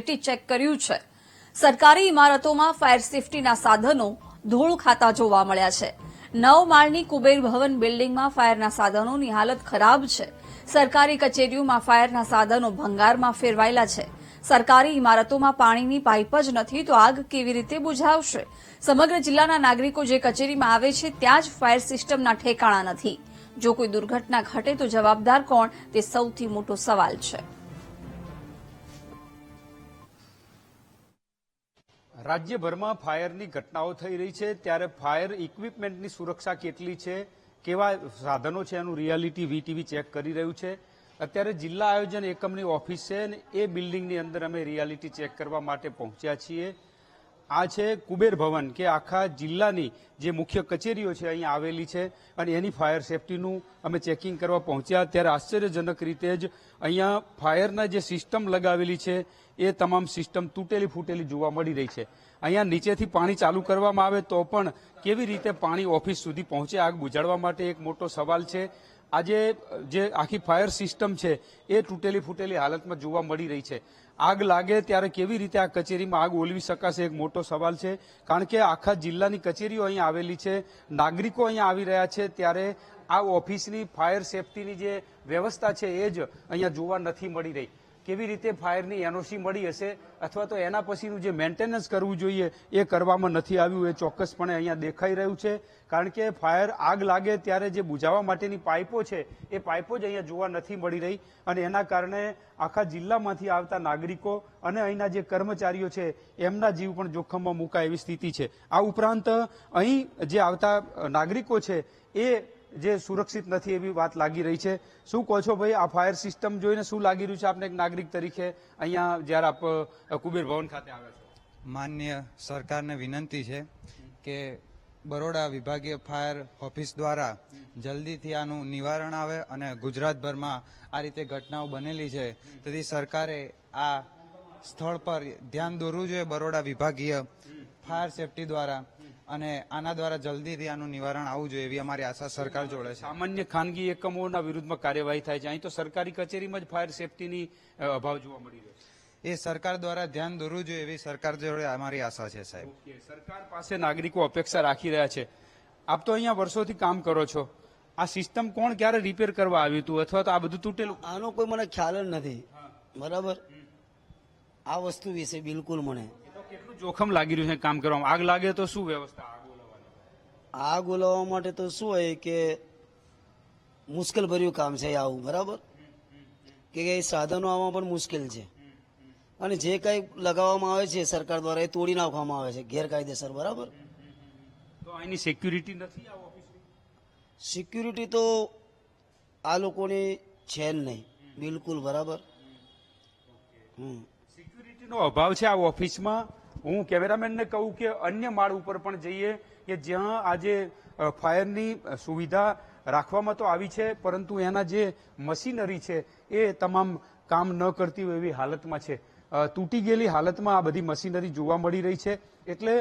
Check કર્યું છે. સરકારી ઇમારતોમાં ફાયર સેફટીના સાધનો ધૂળ ખાતા જોવા મળ્યા છે. નવ માળની કુબેર ભવન બિલ્ડિંગમાં ફાયરના સાધનોની હાલત ખરાબ છે. સરકારી કચેરીઓમાં ફાયરના સાધનો ભંગારમાં ફેરવાયેલા છે. સરકારી ઇમારતોમાં પાણીની પાઇપ જ નથી, તો આગ કેવી રીતે બુઝાવશે? સમગ્ર જિલ્લાના નાગરિકો જે કચેરીમાં આવે છે, ત્યાં જ ફાયર સિસ્ટમના ઠેકાણા નથી. જો કોઈ દુર્ઘટના ઘટે તો જવાબદાર કોણ? તે સૌથી મોટો સવાલ છે. રાજ્યભરમાં ફાયરની ઘટનાઓ થઈ રહી છે, ત્યારે ફાયર ઇક્વિપમેન્ટની સુરક્ષા કેટલી છે, કેવા સાધનો છે એનું રિયાલિટી વીટીવી ચેક કરી રહ્યું છે. અત્યારે જિલ્લા આયોજન એકમની ઓફિસ છે અને એ બિલ્ડિંગની અંદર અમે રિયાલિટી ચેક કરવા માટે પહોંચ્યા છીએ. આ છે કુબેર ભવન, કે આખા જિલ્લાની જે મુખ્ય કચેરીઓ છે અહીંયા આવેલી છે અને એની ફાયર સેફટીનું અમે ચેકિંગ કરવા પહોંચ્યા. ત્યારે આશ્ચર્યજનક રીતે જ અહીંયા ફાયરના જે સિસ્ટમ લગાવેલી છે, એ તમામ સિસ્ટમ તૂટેલી ફૂટેલી જોવા મળી રહી છે. અહીંયા નીચેથી પાણી ચાલુ કરવામાં આવે તો પણ કેવી રીતે પાણી ઓફિસ સુધી પહોંચે, આગ બુજાડવા માટે એક મોટો સવાલ છે. આજે જે આખી ફાયર સિસ્ટમ છે, એ તૂટેલી ફૂટેલી હાલતમાં જોવા મળી રહી છે. આગ લાગે ત્યારે કેવી રીતે આ કચેરીમાં આગ ઓલવી શકાશે એક મોટો સવાલ છે. કારણ કે આખા જિલ્લાની કચેરીઓ અહીંયા આવેલી છે, નાગરિકો અહીંયા આવી રહ્યા છે, ત્યારે આ ઓફિસની ફાયર સેફટીની જે વ્યવસ્થા છે, એ જ અહીંયા જોવા નથી મળી રહી. કેવી રીતે ફાયરની એનઓસી મળી હશે અથવા તો એના પછીનું જે મેન્ટેનન્સ કરવું જોઈએ એ કરવામાં નથી આવ્યું, એ ચોક્કસપણે અહીંયા દેખાઈ રહ્યું છે. કારણ કે ફાયર આગ લાગે ત્યારે જે બુઝાવવા માટેની પાઇપો છે, એ પાઇપો જ અહીંયા જોવા નથી મળી રહી અને એના કારણે આખા જિલ્લામાંથી આવતા નાગરિકો અને અહીંના જે કર્મચારીઓ છે, એમના જીવ પણ જોખમમાં મુકાય એવી સ્થિતિ છે. આ ઉપરાંત અહીં જે આવતા નાગરિકો છે, એ જે સુરક્ષિત નથી એવી વાત લાગી રહી છે. શું કહો છો ભાઈ, આ ફાયર સિસ્ટમ જોઈને શું લાગી રહ્યું છે આપને એક નાગરિક તરીકે અહીંયા જ્યારે આપ કુબેર ભવન ખાતે આવ્યા છો? માન્ય સરકારને વિનંતી છે કે બરોડા વિભાગીય ફાયર ઓફિસ દ્વારા જલ્દીથી આનું નિવારણ આવે અને ગુજરાતભરમાં આ રીતે ઘટનાઓ બનેલી છે. તેથી સરકારે આ સ્થળ પર ધ્યાન દોરવું જોઈએ બરોડા વિભાગીય ફાયર સેફટી દ્વારા. અને આના દ્વારા જલ્દીથી આનું નિવારણ આવવું જોઈએ એવી અમારી આશા સરકાર જોડે છે. સામાન્ય ખાનગી એકમોના વિરુદ્ધમાં કાર્યવાહી થાય છે. અહીં તો સરકારી કચેરીમાં જ ફાયર સેફટીની અભાવ જોવા મળી રહ્યો છે. એ સરકાર દ્વારા ધ્યાન દોરવું જોઈએ એવી સરકાર જોડે અમારી આશા છે સાહેબ. સરકાર પાસે નાગરિકો અપેક્ષા રાખી રહ્યા છે. આપ તો અહીંયા વર્ષોથી કામ કરો છો. આ સિસ્ટમ કોણ ક્યારે રિપેર કરવા આવ્યું હતું? અથવા તો આ બધું તૂટેલું? આનો કોઈ મને ખ્યાલ જ નથી. બરાબર? આ વસ્તુ વિશે બિલકુલ મને જોખમ લાગી રહ્યું છે કામ કરવામાં? આગ લાગે તો શું વ્યવસ્થા? આગ ઓલવવા માટે તો શું હોય કે મુશ્કેલ ભર્યું કામ છે આવું બરાબર? કે એ સાધનો આવવા પણ મુશ્કેલ છે. અને જે કંઈ લગાવવામાં આવે છે સરકાર દ્વારા એ તોડી નાખવામાં આવે છે ગેરકાયદેસર બરાબર? તો અહીંની સિક્યુરિટી નથી સિક્યુરિટી તો આ લોકોની છે જ નહીં. બિલકુલ બરાબર? હમ. સિક્યુરિટીનો અભાવ છે આ ઓફિસમાં હું કેમેરામેનને કહું કે અન્ય માળ ઉપર પણ જઈએ કે જ્યાં આજે ફાયરની સુવિધા રાખવામાં તો આવી છે, પરંતુ એના જે મશીનરી છે એ તમામ કામ ન કરતી હોય એવી હાલતમાં છે. તૂટી ગયેલી હાલતમાં આ બધી મશીનરી જોવા મળી રહી છે. એટલે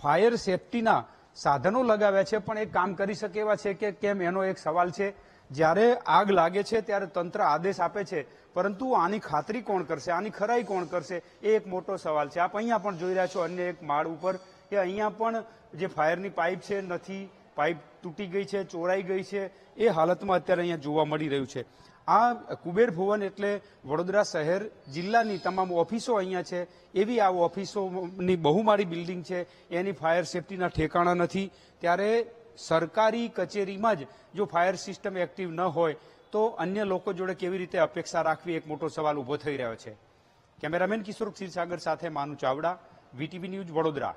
ફાયર સેફટીના સાધનો લગાવ્યા છે, પણ એ કામ કરી શકે એવા છે કે કેમ એનો એક સવાલ છે. જ્યારે આગ લાગે છે ત્યારે તંત્ર આદેશ આપે છે. પરંતુ આની ખાતરી કોણ કરશે? આની ખરાઈ કોણ કરશે? એ એક મોટો સવાલ છે. આપ અહીંયા પણ જોઈ રહ્યા છો અન્ય એક માળ ઉપર કે અહીંયા પણ જે ફાયરની પાઇપ છે, નથી, પાઇપ તૂટી ગઈ છે, ચોરાઈ ગઈ છે, એ હાલતમાં અત્યારે અહીંયા જોવા મળી રહ્યું છે. આ કુબેર ભુવન એટલે વડોદરા શહેર જિલ્લાની તમામ ઓફિસો અહીંયા છે. એવી આ ઓફિસોની બહુમાળી બિલ્ડિંગ છે. એની ફાયર સેફટીના ઠેકાણા નથી. ત્યારે સરકારી કચેરીમાં જ જો ફાયર સિસ્ટમ એક્ટિવ ન હોય, તો અન્ય લોકો જોડે કેવી રીતે અપેક્ષા રાખવી, એક મોટો સવાલ ઊભો થઈ રહ્યો છે. કેમેરામેન કિશોર ક્ષીરસાગર સાથે માનુ ચાવડા, વીટીવી ન્યૂઝ વડોદરા.